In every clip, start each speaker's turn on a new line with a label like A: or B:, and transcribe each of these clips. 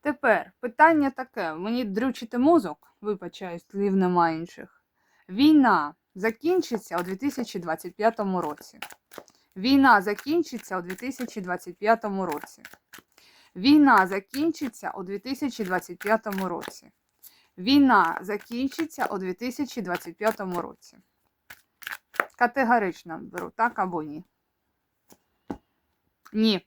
A: Тепер питання таке: мені дрючити мозок, вибачаю, слів нема інших. Війна закінчиться у 2025 році. Війна закінчиться у 2025 році. Війна закінчиться у 2025 році. Війна закінчиться у 2025 році. Категорично беру, так або ні. Ні.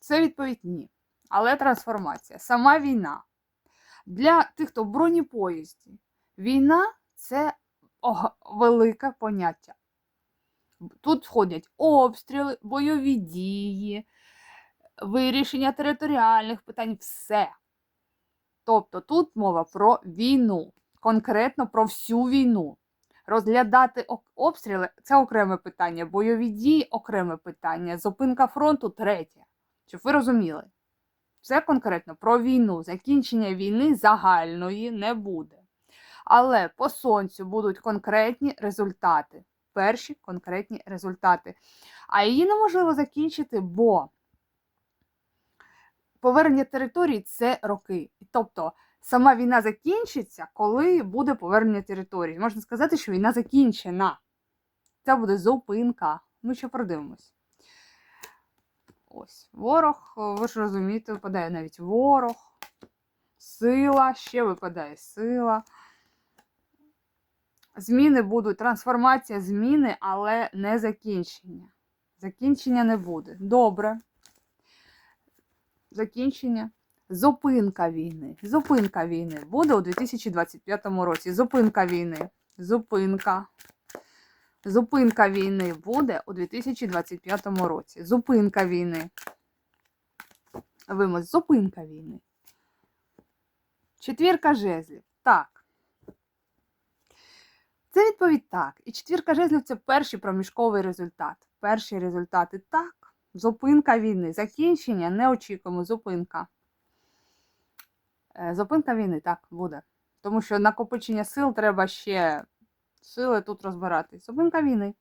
A: Це відповідь ні. Але трансформація. Сама війна. Для тих, хто в бронепоїзді, війна це велике поняття. Тут входять обстріли, бойові дії, вирішення територіальних питань, все. Тобто тут мова про війну, конкретно про всю війну. Розглядати обстріли це окреме питання, бойові дії окреме питання, зупинка фронту третє. Щоб ви розуміли, це конкретно про війну. Закінчення війни загальної не буде. Але по сонцю будуть конкретні результати. Перші конкретні результати. А її неможливо закінчити, бо повернення територій це роки. Тобто сама війна закінчиться, коли буде повернення територій. Можна сказати, що війна закінчена. Це буде зупинка. Ми ще продивимось. Ось ворог, ви ж розумієте, випадає навіть ворог, сила, ще випадає сила. Зміни будуть, трансформація зміни, але не закінчення. Закінчення не буде. Добре. Закінчення. Зупинка війни. Зупинка війни буде у 2025 році. Зупинка війни. Зупинка. Зупинка війни буде у 2025 році. Зупинка війни. Вимос. Зупинка війни. Четвірка жезлів. Так. Це відповідь так. І четвірка жезлів це перший проміжковий результат. Перші результати так. Зупинка війни. Закінчення не очікуємо. Зупинка. Е, Зупинка війни так буде. Тому що накопичення сил треба ще сили тут розбиратись. Зупинка війни.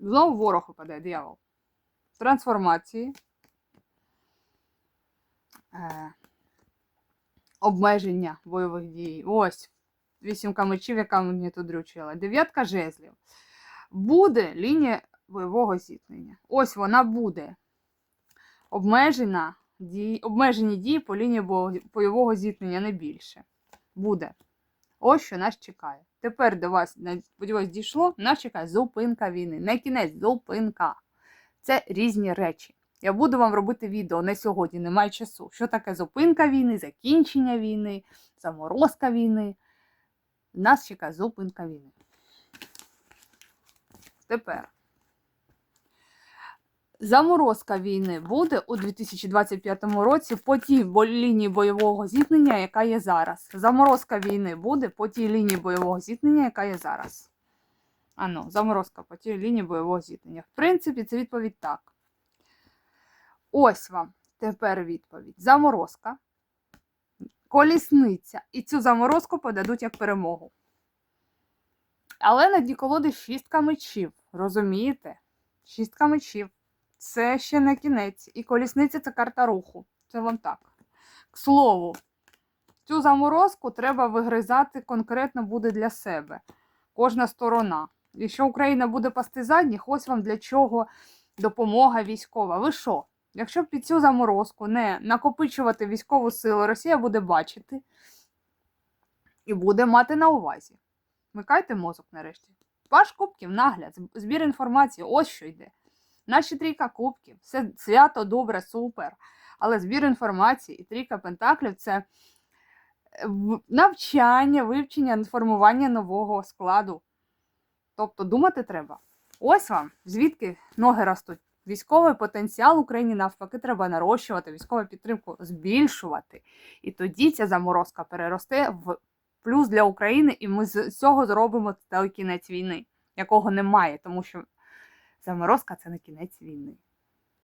A: Знову ворог випадає, диявол. Трансформації. Е, обмеження бойових дій. Ось. Вісімка мечів, яка мені тут дрючила. Дев'ятка жезлів. Буде лінія бойового зіткнення. Ось вона буде. Обмежена дії, обмежені дії по лінії бо- бойового зіткнення, не більше. Буде. Ось що нас чекає. Тепер до вас, сподіваюсь, дійшло, нас чекає зупинка війни. Не кінець, зупинка. Це різні речі. Я буду вам робити відео не сьогодні, немає часу. Що таке зупинка війни, закінчення війни, заморозка війни. Нас чекає зупинка війни. Тепер. Заморозка війни буде у 2025 році по тій лінії бойового зіткнення, яка є зараз. Заморозка війни буде по тій лінії бойового зіткнення, яка є зараз. Ану, заморозка по тій лінії бойового зіткнення. В принципі, це відповідь так. Ось вам тепер відповідь. Заморозка, колісниця. І цю заморозку подадуть як перемогу. Але на дні колоди шістка мечів. Розумієте? Шістка мечів. Це ще не кінець. І колісниця це карта руху. Це вам так. К слову, цю заморозку треба вигризати конкретно буде для себе. Кожна сторона. Якщо Україна буде пасти задніх, ось вам для чого допомога військова. Ви що? Якщо під цю заморозку не накопичувати військову силу, Росія буде бачити і буде мати на увазі. Вмикайте мозок нарешті. Паш кубків, нагляд, збір інформації, ось що йде. Наші трійка кубків, все свято, добре, супер. Але збір інформації і трійка пентаклів це е, навчання, вивчення, формування нового складу. Тобто думати треба. Ось вам, звідки ноги ростуть. Військовий потенціал Україні навпаки треба нарощувати, військову підтримку збільшувати. І тоді ця заморозка переросте в плюс для України, і ми з цього зробимо той кінець війни, якого немає, тому що заморозка це не кінець війни.